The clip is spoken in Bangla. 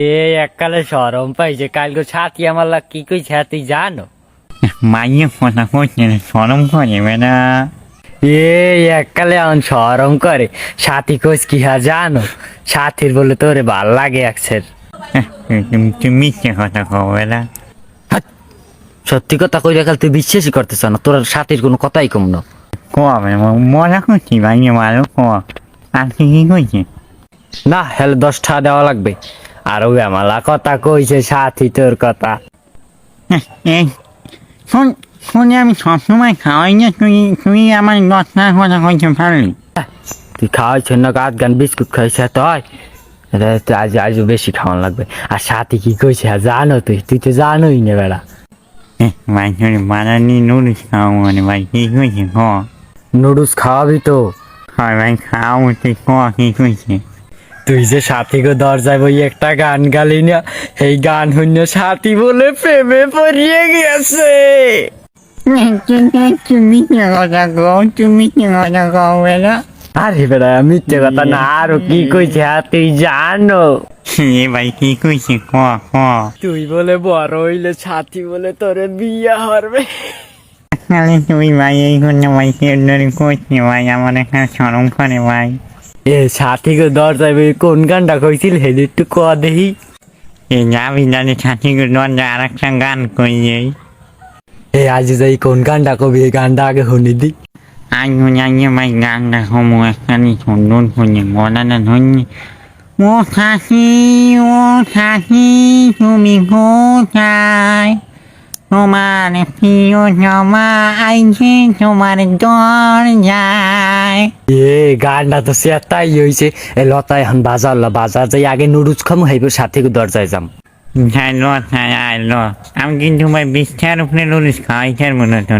এ এককালে সরম পাইছে কালকে ছাতি আমার লাগ কি জানো? মাইয়ে না, সরম করে বেটা এ এককালে এখন সরম করে সাথী কোচ কি হা জানো? সাথীর বলে তোরে ভালো লাগে একসের। তুমি তুমি কথা কও বেটা সত্যি কথা কই কাল তুই বিশ্বাসই করতেছ না তোর সাথীর কোনো কথাই কম না। কবে মজা করছি ক আর কি কি কইছে? না হেলে দশ টাকা দেওয়া লাগবে। আর ওই আমালা কথা কইছে সাথী তোর কথা। শোন শুনে আমি সবসময় খাওয়াই না তুই তুই আমার দশটার কথা কইতে পারলি। তুই খাওয়াইছ না গাছ গান বিস্কুট খাইছে তো আজ আজ বেশি খাওয়ান লাগবে। আর সাথী কি কইছে জানো তুই তুই তো জানোই না বেড়া। ভাই তোর বানানি নুডলস খাওয়া মানে ভাই কি কইছে ক? নুডলস খাওয়াবি তো। হয় ভাই খাওয়া কি কইছে? তুই যে সাথী গো দরজায় বই একটা গান গালি না এই গান হইন্য সাথী বলে প্রেমে পড়িয়ে গেছে তুমি কি কথা কও তুমি কি কথা কও বেটা আরে বেড়া মিথ্যে কথা না আরও কি কইছে তুই জানো। এ ভাই কি কইছে? ক ক। তুই বলে বড় হইলে সাথী বলে তোরে বিয়া হরবে তুই ভাই এই জন্য ভাই কেন্দ্রে কইছে ভাই আমার এখানে সরম করে ভাই। এ সাথী গো দরজায় বই কোন গানটা কইছিল? হেলি একটু ক দেহি এই যাবি জানি ছাতি দরজা আর একটা গান কইয়ে এ আজ যাই কোন গানটা কবি? এই গানটা আগে শুনি দি। আজ জানি ভাই গানটা হমু একটা নি সুন্দর শুনে গলাটা ধরনি ও সাথী ও সাথী তুমি কোথায়? তোমার প্রিয় জমা আইছে তোমার এ গানটা তো সেটাই হইছে। এ লতা এখন বাজার ল বাজার যাই আগে নুডলস খামু হইব সাথে দরজায় যাম। হ্যাঁ ল হ্যাঁ আই ল। আমি কিন্তু ভাই বিষ্ঠার উপরে লড়িস খাওয়াইছার মনে হতো